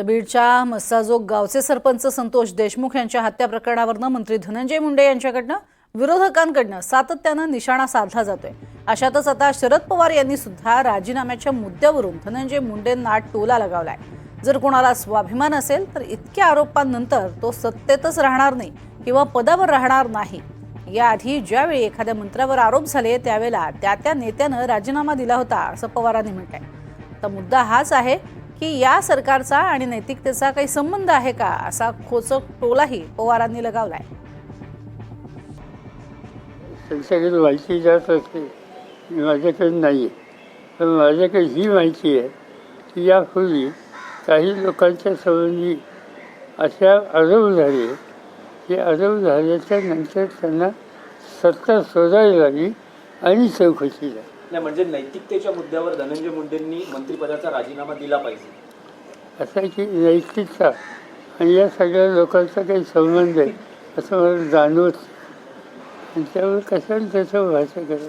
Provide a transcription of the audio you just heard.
तर बीडच्या मस्साजोग गावचे सरपंच संतोष देशमुख यांच्या हत्या प्रकरणावरनं मंत्री धनंजय मुंडे यांच्याकडनं विरोधकांकडनं सातत्यानं निशाणा साधला जातोय. अशातच आता शरद पवार यांनी सुद्धा राजीनाम्याच्या मुद्द्यावरून धनंजय मुंडेंना टोला लगावलाय. जर कोणाला स्वाभिमान असेल तर इतक्या आरोपांनंतर तो सत्तेतच राहणार नाही किंवा पदावर राहणार नाही. याआधी ज्यावेळी एखाद्या मंत्र्यावर आरोप झाले त्यावेळेला त्या त्या नेत्यानं राजीनामा दिला होता असं पवारांनी म्हटलंय. तर मुद्दा हाच आहे की या सरकारचा आणि नैतिकतेचा काही संबंध आहे का? असा खोचक टोलाही पवारांनी लगावलाय. त्यांच्याकडे माहिती जात असते. माझ्याकडे नाही. आहे पण माझ्याकडे ही माहिती आहे की यापूर्वी काही लोकांच्या संबंधी अशा अरब झाले की अरब झाल्याच्यानंतर त्यांना सत्ता शोधावी लागली आणि चौकशी झाली. नाही म्हणजे नैतिकतेच्या मुद्द्यावर धनंजय मुंडेंनी मंत्रिपदाचा राजीनामा दिला पाहिजे. असं आहे की नैतिकता. आणि या सगळ्या लोकांचा काही संबंध आहे असं मला जाणवत आणि त्यामुळे कशाला त्याचं व्हायचं करत